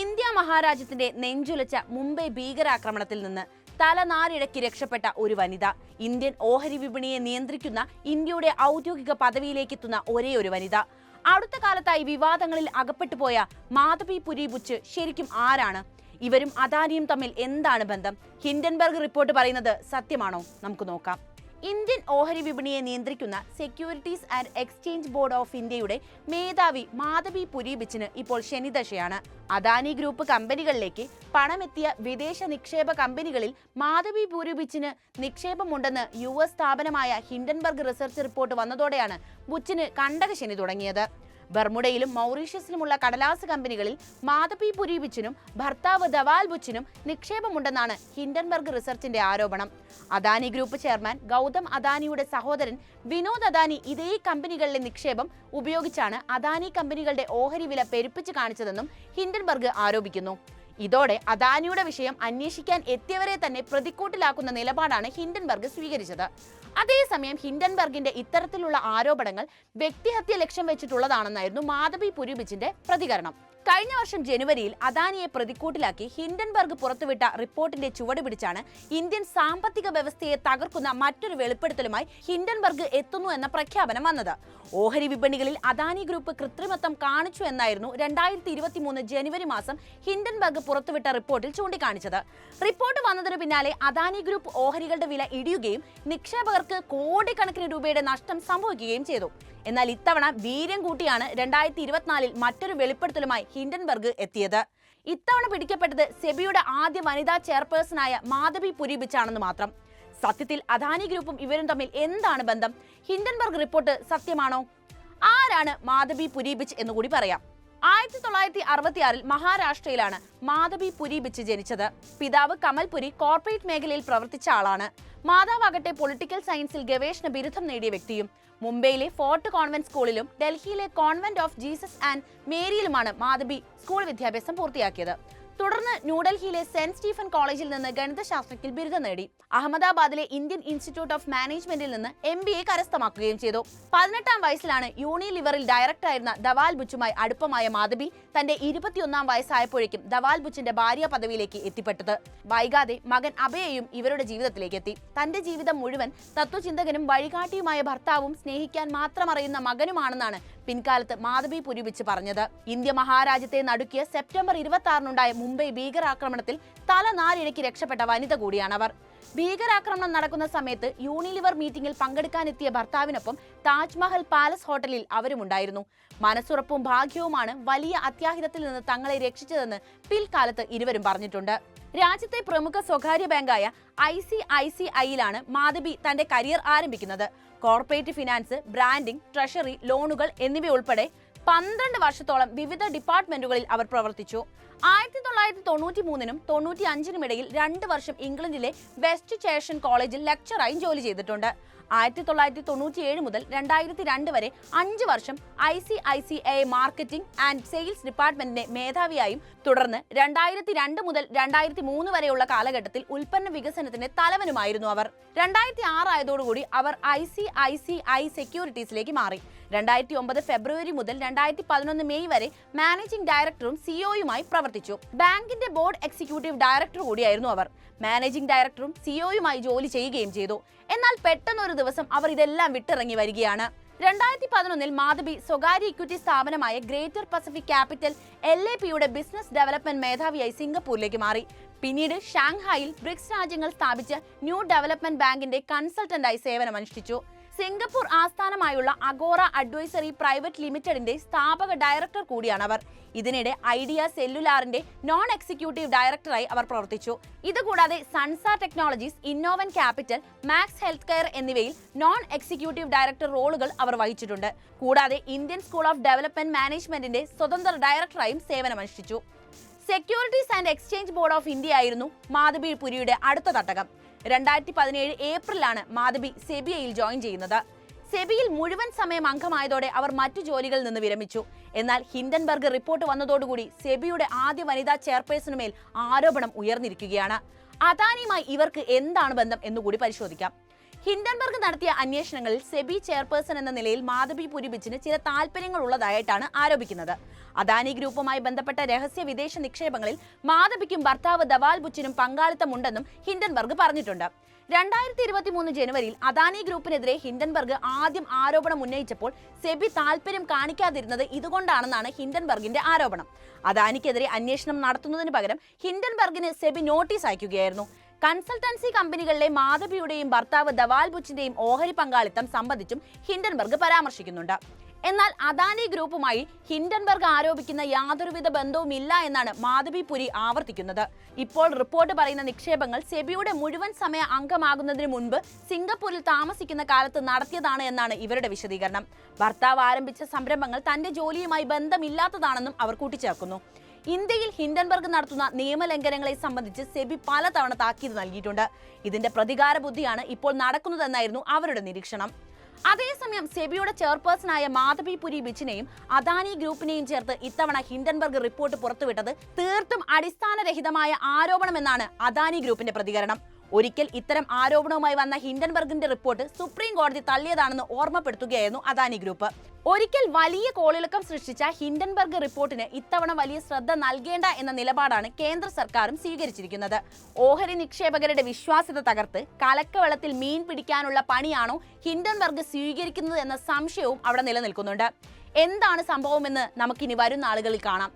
India മഹാരാജ്യത്തിന്റെ നെഞ്ചുലച്ച Mumbai ഭീകരാക്രമണത്തിൽ നിന്ന് തലനാരിഴക്കി രക്ഷപ്പെട്ട ഒരു വനിത. ഇന്ത്യൻ ഓഹരി വിപണിയെ നിയന്ത്രിക്കുന്ന ഇന്ത്യയുടെ ഔദ്യോഗിക പദവിയിലേക്കെത്തുന്ന ഒരേ ഒരു വനിത. അടുത്ത കാലത്തായി വിവാദങ്ങളിൽ അകപ്പെട്ടു പോയ മാധവി പുരി ബുച്ച് ശരിക്കും ആരാണ്? ഇവരും അദാനിയും തമ്മിൽ എന്താണ് ബന്ധം? ഹിൻഡൻബർഗ് റിപ്പോർട്ട് പറയുന്നത് സത്യമാണോ? നമുക്ക് നോക്കാം. ഇന്ത്യൻ ഓഹരി വിപണിയെ നിയന്ത്രിക്കുന്ന securities and exchange board of ഇന്ത്യയുടെ മേധാവി മാധവി പുരീബിച്ചിന് ഇപ്പോൾ ശനിദശയാണ്. അദാനി ഗ്രൂപ്പ് കമ്പനികളിലേക്ക് പണമെത്തിയ വിദേശ നിക്ഷേപ കമ്പനികളിൽ മാധവി പൂരിബിച്ചിന് നിക്ഷേപമുണ്ടെന്ന് യു എസ് സ്ഥാപനമായ ഹിൻഡൻബർഗ് റിസർച്ച് റിപ്പോർട്ട് വന്നതോടെയാണ് ബുച്ചിന് കണ്ടകശനി തുടങ്ങിയത്. ബർമുഡയിലും മൗറീഷ്യസിലുമുള്ള കടലാസ് കമ്പനികളിൽ മാധപി പുരീപിച്ചിനും ഭർത്താവ് ദവാൽ ബുച്ചിനും നിക്ഷേപമുണ്ടെന്നാണ് ഹിൻഡൻബർഗ് റിസർച്ചിന്റെ ആരോപണം. അദാനി ഗ്രൂപ്പ് ചെയർമാൻ ഗൗതം അദാനിയുടെ സഹോദരൻ വിനോദ് അദാനി ഇതേ കമ്പനികളിലെ നിക്ഷേപം ഉപയോഗിച്ചാണ് അദാനി കമ്പനികളുടെ ഓഹരി വില പെരുപ്പിച്ച് കാണിച്ചതെന്നും ഹിൻഡൻബർഗ് ആരോപിക്കുന്നു. ഇതോടെ അദാനിയുടെ വിഷയം അന്വേഷിക്കാൻ എത്തിയവരെ തന്നെ പ്രതിക്കൂട്ടിലാക്കുന്ന നിലപാടാണ് ഹിൻഡൻബർഗ് സ്വീകരിച്ചത്. അതേസമയം ഹിൻഡൻബർഗിന്റെ ഇത്തരത്തിലുള്ള ആരോപണങ്ങൾ വ്യക്തിഹത്യ ലക്ഷ്യം വെച്ചിട്ടുള്ളതാണെന്നായിരുന്നു മാധവി പുരിബിച്ചിന്റെ പ്രതികരണം. കഴിഞ്ഞ വർഷം ജനുവരിയിൽ അദാനിയെ പ്രതിക്കൂട്ടിലാക്കി ഹിൻഡൻബർഗ് പുറത്തുവിട്ട റിപ്പോർട്ടിന്റെ ചുവട് പിടിച്ചാണ് ഇന്ത്യൻ സാമ്പത്തിക വ്യവസ്ഥയെ തകർക്കുന്ന മറ്റൊരു വെളിപ്പെടുത്തലുമായി ഹിൻഡൻബർഗ് എത്തുന്നു എന്ന പ്രഖ്യാപനം വന്നത്. ഓഹരി വിപണികളിൽ അദാനി ഗ്രൂപ്പ് കൃത്രിമത്വം കാണിച്ചു എന്നായിരുന്നു രണ്ടായിരത്തി ഇരുപത്തി മൂന്ന് ജനുവരി മാസം ഹിൻഡൻബർഗ് പുറത്തുവിട്ട റിപ്പോർട്ടിൽ ചൂണ്ടിക്കാണിച്ചത്. റിപ്പോർട്ട് വന്നതിന് പിന്നാലെ അദാനി ഗ്രൂപ്പ് ഓഹരികളുടെ വില ഇടിയുകയും നിക്ഷേപകർക്ക് കോടിക്കണക്കിന് രൂപയുടെ നഷ്ടം സംഭവിക്കുകയും ചെയ്തു. എന്നാൽ ഇത്തവണ വീര്യം കൂട്ടിയാണ് രണ്ടായിരത്തി ഇരുപത്തിനാലിൽ മറ്റൊരു വെളിപ്പെടുത്തലുമായി ഹിൻഡൻബർഗ് എത്തിയത്. ഇത്തവണ പിടിക്കപ്പെട്ടത് സെബിയുടെ ആദ്യ വനിതാ ചെയർപേഴ്സണായ മാധവി പുരീപിച്ചാണെന്ന് മാത്രം. സത്യത്തിൽ അദാനി ഗ്രൂപ്പും ഇവരും തമ്മിൽ എന്താണ് ബന്ധം? ഹിൻഡൻബർഗ് റിപ്പോർട്ട് സത്യമാണോ? ആരാണ് മാധവി പുരീപിച്ച് എന്ന് കൂടി പറയാം. ആയിരത്തി തൊള്ളായിരത്തി അറുപത്തിയാറിൽ മഹാരാഷ്ട്രയിലാണ് മാധവി പുരി ബിച്ച് ജനിച്ചത്. പിതാവ് കമൽപുരി കോർപ്പറേറ്റ് മേഖലയിൽ പ്രവർത്തിച്ച ആളാണ്. മാതാവാകട്ടെ പൊളിറ്റിക്കൽ സയൻസിൽ ഗവേഷണ ബിരുദം നേടിയ വ്യക്തിയും മുംബൈയിലെ ഫോർട്ട് കോൺവെന്റ് സ്കൂളിലും ഡൽഹിയിലെ കോൺവെന്റ് ഓഫ് ജീസസ് ആൻഡ് മേരിയിലുമാണ് മാധബി സ്കൂൾ വിദ്യാഭ്യാസം പൂർത്തിയാക്കിയത്. തുടർന്ന് ന്യൂഡൽഹിയിലെ സെന്റ് സ്റ്റീഫൻ കോളേജിൽ നിന്ന് ഗണിതശാസ്ത്രത്തിൽ ബിരുദം നേടി. അഹമ്മദാബാദിലെ ഇന്ത്യൻ ഇൻസ്റ്റിറ്റ്യൂട്ട് ഓഫ് മാനേജ്മെന്റിൽ നിന്ന് എം ബി എ കരസ്ഥമാക്കുകയും ചെയ്തു. പതിനെട്ടാം വയസ്സിലാണ് യൂണിലിവറിൽ ഡയറക്ടറായിരുന്ന ദവാൽ ബുച്ചുമായി അടുപ്പമായ മാധവി തന്റെ ഇരുപത്തിയൊന്നാം വയസ്സായപ്പോഴേക്കും ദവാൽ ബുച്ചിന്റെ ഭാര്യ പദവിയിലേക്ക് എത്തിപ്പെട്ടത്. വൈകാതെ മകൻ അഭയയും ഇവരുടെ ജീവിതത്തിലേക്ക് എത്തി. തന്റെ ജീവിതം മുഴുവൻ തത്വചിന്തകനും വഴികാട്ടിയുമായ ഭർത്താവും സ്നേഹിക്കാൻ മാത്രം അറിയുന്ന മകനുമാണെന്നാണ് പിൻകാലത്ത് മാധവി പുരിവിച്ച് പറഞ്ഞത്. ഇന്ത്യ മഹാരാജ്യത്തെ നടുക്കിയ സെപ്റ്റംബർ ഇരുപത്തി ആറിനുണ്ടായ മുംബൈ ഭീകരാക്രമണത്തിൽ തല നാലിഴയ്ക്ക് രക്ഷപ്പെട്ട വനിത കൂടിയാണവർ ഭീകരാക്രമണം നടക്കുന്ന സമയത്ത് യൂണിലിവർ മീറ്റിംഗിൽ പങ്കെടുക്കാനെത്തിയ ഭർത്താവിനൊപ്പം താജ്മഹൽ പാലസ് ഹോട്ടലിൽ അവരുമുണ്ടായിരുന്നു മനസ്സുറപ്പും ഭാഗ്യവുമാണ് വലിയ അത്യാഹിതത്തിൽ നിന്ന് തങ്ങളെ രക്ഷിച്ചതെന്ന് പിൽക്കാലത്ത് ഇരുവരും പറഞ്ഞിട്ടുണ്ട്. രാജ്യത്തെ പ്രമുഖ സ്വകാര്യ ബാങ്കായ ഐ സി ഐ സി ഐയിലാണ് മാധവി തന്റെ കരിയർ ആരംഭിക്കുന്നത്. കോർപ്പറേറ്റ് ഫിനാൻസ് ബ്രാൻഡിംഗ് ട്രഷറി ലോണുകൾ എന്നിവയുൾപ്പെടെ പന്ത്രണ്ട് വർഷത്തോളം വിവിധ ഡിപ്പാർട്ട്മെന്റുകളിൽ അവർ പ്രവർത്തിച്ചു. ആയിരത്തി തൊള്ളായിരത്തി തൊണ്ണൂറ്റി മൂന്നിനും തൊണ്ണൂറ്റി അഞ്ചിനും ഇടയിൽ രണ്ട് വർഷം ഇംഗ്ലണ്ടിലെ വെസ്റ്റ് ചേഷൻ കോളേജിൽ ലെക്ചറായും ജോലി ചെയ്തിട്ടുണ്ട്. ആയിരത്തി തൊള്ളായിരത്തി തൊണ്ണൂറ്റി ഏഴ് മുതൽ രണ്ടായിരത്തി രണ്ട് വരെ അഞ്ച് വർഷം I C I C I marketing and sales ഡിപ്പാർട്ട്മെന്റിന്റെ മേധാവിയായും തുടർന്ന് രണ്ടായിരത്തി രണ്ട് മുതൽ രണ്ടായിരത്തി മൂന്ന് വരെയുള്ള കാലഘട്ടത്തിൽ ഉൽപ്പന്ന വികസനത്തിന്റെ തലവനുമായിരുന്നു അവർ. രണ്ടായിരത്തി ആറ് ആയതോടുകൂടി അവർ I C I C I സെക്യൂരിറ്റീസിലേക്ക് മാറി. രണ്ടായിരത്തി ഒമ്പത് ഫെബ്രുവരി മുതൽ രണ്ടായിരത്തി പതിനൊന്ന് മെയ് വരെ മാനേജിംഗ് ഡയറക്ടറും സിഒയുമായി പ്രവർത്തിച്ചു. ബാങ്കിന്റെ ബോർഡ് എക്സിക്യൂട്ടീവ് ഡയറക്ടർ കൂടിയായിരുന്നു അവർ. മാനേജിംഗ് ഡയറക്ടറും സിഒയുമായി ജോലി ചെയ്യുകയും ചെയ്തു. എന്നാൽ പെട്ടെന്ന് ഒരു ദിവസം അവർ ഇതെല്ലാം വിട്ടിറങ്ങി വരികയാണ്. രണ്ടായിരത്തി പതിനൊന്നിൽ മാധവി സ്വകാര്യ ഇക്വിറ്റി സ്ഥാപനമായ greater Pacific capital L A പിയുടെ ബിസിനസ് ഡെവലപ്മെന്റ് മേധാവിയായി സിംഗപ്പൂരിലേക്ക് മാറി. പിന്നീട് ഷാങ്ഹായിൽ ബ്രിക്സ് രാജ്യങ്ങൾ സ്ഥാപിച്ച ന്യൂ ഡെവലപ്മെന്റ് ബാങ്കിന്റെ കൺസൾട്ടന്റായി സേവനമനുഷ്ഠിച്ചു. സിംഗപ്പൂർ ആസ്ഥാനമായുള്ള അഗോറ അഡ്വൈസറി പ്രൈവറ്റ് ലിമിറ്റഡിന്റെ സ്ഥാപക ഡയറക്ടർ കൂടിയാണ് അവർ. ഇതിനിടെ ഐഡിയ സെല്ലുലാറിന്റെ നോൺ എക്സിക്യൂട്ടീവ് ഡയറക്ടറായി അവർ പ്രവർത്തിച്ചു. ഇതുകൂടാതെ Zensar technologies Innoven capital Max health care എന്നിവയിൽ നോൺ എക്സിക്യൂട്ടീവ് ഡയറക്ടർ റോളുകൾ അവർ വഹിച്ചിട്ടുണ്ട്. കൂടാതെ ഇന്ത്യൻ സ്കൂൾ ഓഫ് ഡെവലപ്മെന്റ് മാനേജ്മെന്റിന്റെ സ്വതന്ത്ര ഡയറക്ടറായും സേവനമനുഷ്ഠിച്ചു. Securities and exchange board of India ആയിരുന്നു മാധബി പുരിയുടെ അടുത്ത തട്ടകം. രണ്ടായിരത്തി പതിനേഴ് ഏപ്രിലാണ് മാധബി സെബിയയിൽ ജോയിൻ ചെയ്യുന്നത്. സെബിയിൽ മുഴുവൻ സമയം അംഗമായതോടെ അവർ മറ്റു ജോലികളിൽ നിന്ന് വിരമിച്ചു. എന്നാൽ ഹിൻഡൻബർഗ് റിപ്പോർട്ട് വന്നതോടുകൂടി സെബിയുടെ ആദ്യ വനിതാ ചെയർപേഴ്സണുമേൽ ആരോപണം ഉയർന്നിരിക്കുകയാണ്. അദാനിയുമായി ഇവർക്ക് എന്താണ് ബന്ധം എന്നുകൂടി പരിശോധിക്കാം. ഹിൻഡൻബർഗ് നടത്തിയ അന്വേഷണങ്ങളിൽ സെബി ചെയർപേഴ്സൺ എന്ന നിലയിൽ മാധബി പുരിബിച്ചിന് ചില താല്പര്യങ്ങൾ ഉള്ളതായിട്ടാണ് ആരോപിക്കുന്നത്. അദാനി ഗ്രൂപ്പുമായി ബന്ധപ്പെട്ട രഹസ്യ വിദേശ നിക്ഷേപങ്ങളിൽ മാധവിക്കും ഭർത്താവ് ദവാൽ ബുച്ചിനും പങ്കാളിത്തമുണ്ടെന്നും ഹിൻഡൻബർഗ് പറഞ്ഞിട്ടുണ്ട്. രണ്ടായിരത്തി ഇരുപത്തി മൂന്ന് ജനുവരിയിൽ അദാനി ഗ്രൂപ്പിനെതിരെ ഹിൻഡൻബർഗ് ആദ്യം ആരോപണം ഉന്നയിച്ചപ്പോൾ സെബി താല്പര്യം കാണിക്കാതിരുന്നത് ഇതുകൊണ്ടാണെന്നാണ് ഹിൻഡൻബർഗിന്റെ ആരോപണം. അദാനിക്കെതിരെ അന്വേഷണം നടത്തുന്നതിന് പകരം ഹിൻഡൻബർഗിന് സെബി നോട്ടീസ് അയക്കുകയായിരുന്നു. കൺസൾട്ടൻസി കമ്പനികളിലെ മാധവിയുടെയും ഭർത്താവ് ദവാൽ ബുച്ചിന്റെയും ഓഹരി പങ്കാളിത്തം സംബന്ധിച്ചും ഹിൻഡൻബർഗ് പരാമർശിക്കുന്നുണ്ട്. എന്നാൽ അദാനി ഗ്രൂപ്പുമായി ഹിൻഡൻബർഗ് ആരോപിക്കുന്ന യാതൊരുവിധ ബന്ധവുമില്ല എന്നാണ് മാധവി പുരി ആവർത്തിക്കുന്നത്. ഇപ്പോൾ റിപ്പോർട്ട് പറയുന്ന നിക്ഷേപങ്ങൾ സെബിയുടെ മുഴുവൻ സമയ അംഗമാകുന്നതിന് മുൻപ് സിംഗപ്പൂരിൽ താമസിക്കുന്ന കാലത്ത് നടത്തിയതാണ് എന്നാണ് ഇവരുടെ വിശദീകരണം. ഭർത്താവ് ആരംഭിച്ച സംരംഭങ്ങൾ തന്റെ ജോലിയുമായി ബന്ധമില്ലാത്തതാണെന്നും അവർ കൂട്ടിച്ചേർക്കുന്നു. ഇന്ത്യയിൽ ഹിൻഡൻബർഗ് നടത്തുന്ന നിയമലംഘനങ്ങളെ സംബന്ധിച്ച് സെബി പലതവണ താക്കീത് നൽകിയിട്ടുണ്ട്. ഇതിന്റെ പ്രതികാര ബുദ്ധിയാണ് ഇപ്പോൾ നടക്കുന്നതെന്നായിരുന്നു അവരുടെ നിരീക്ഷണം. അതേസമയം സെബിയുടെ ചെയർപേഴ്സണായ മാധവി പുരി ബിച്ചിനെയും അദാനി ഗ്രൂപ്പിനെയും ചേർത്ത് ഇത്തവണ ഹിൻഡൻബർഗ് റിപ്പോർട്ട് പുറത്തുവിട്ടത് തീർത്തും അടിസ്ഥാനരഹിതമായ ആരോപണമെന്നാണ് അദാനി ഗ്രൂപ്പിന്റെ പ്രതികരണം. ഒരിക്കൽ ഇത്തരം ആരോപണവുമായി വന്ന ഹിൻഡൻബർഗിന്റെ റിപ്പോർട്ട് സുപ്രീം കോടതി തള്ളിയതാണെന്ന് ഓർമ്മപ്പെടുത്തുകയായിരുന്നു അദാനി ഗ്രൂപ്പ്. ഒരിക്കൽ വലിയ കോളിളക്കം സൃഷ്ടിച്ച ഹിൻഡൻബർഗ് റിപ്പോർട്ടിന് ഇത്തവണ വലിയ ശ്രദ്ധ നൽകേണ്ട എന്ന നിലപാടാണ് കേന്ദ്ര സർക്കാരും സ്വീകരിച്ചിരിക്കുന്നത്. ഓഹരി നിക്ഷേപകരുടെ വിശ്വാസ്യത തകർത്ത് കലക്കവെള്ളത്തിൽ മീൻ പിടിക്കാനുള്ള പണിയാണോ ഹിൻഡൻബർഗ് സ്വീകരിക്കുന്നത് എന്ന സംശയവും അവിടെ നിലനിൽക്കുന്നുണ്ട്. എന്താണ് സംഭവമെന്ന് നമുക്കിനി വരും നാളുകളിൽ കാണാം.